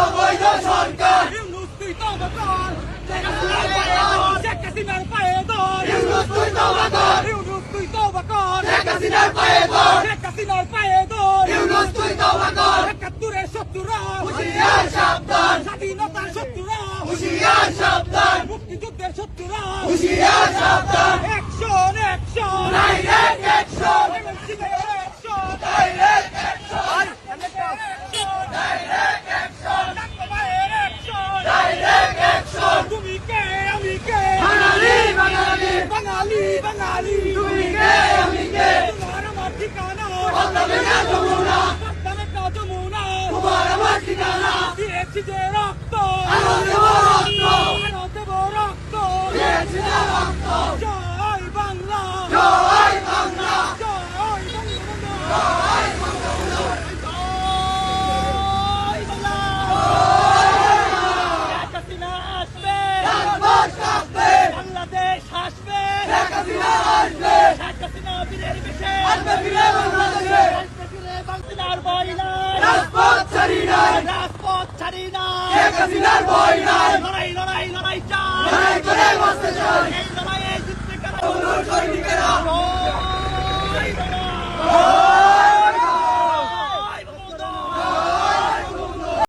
অবৈধ সরকার ইউনুস তুই তবা কর শেখ হাসিনার পায়ে ধর ইউনুস তুই তওবা কর ইউনুস তুই তবা কর শেখ হাসিনার পায়ে ধর শেখ হাসিনার পায়ে ধর ইউনুস তুই তওবা কর একাত্তরের শত্রুরা হুঁশিয়ার সাবধান স্বাধীনতার শত্রুরা হুঁশিয়ার সাবধান মুক্তিযুদ্ধের শত্রুরা হুঁশিয়ার সাবধান action action direct action action রক্ত হাসিনা শেখ লড়াই লড়াই লড়াই চাই লড়াই জিততে কারা অনুর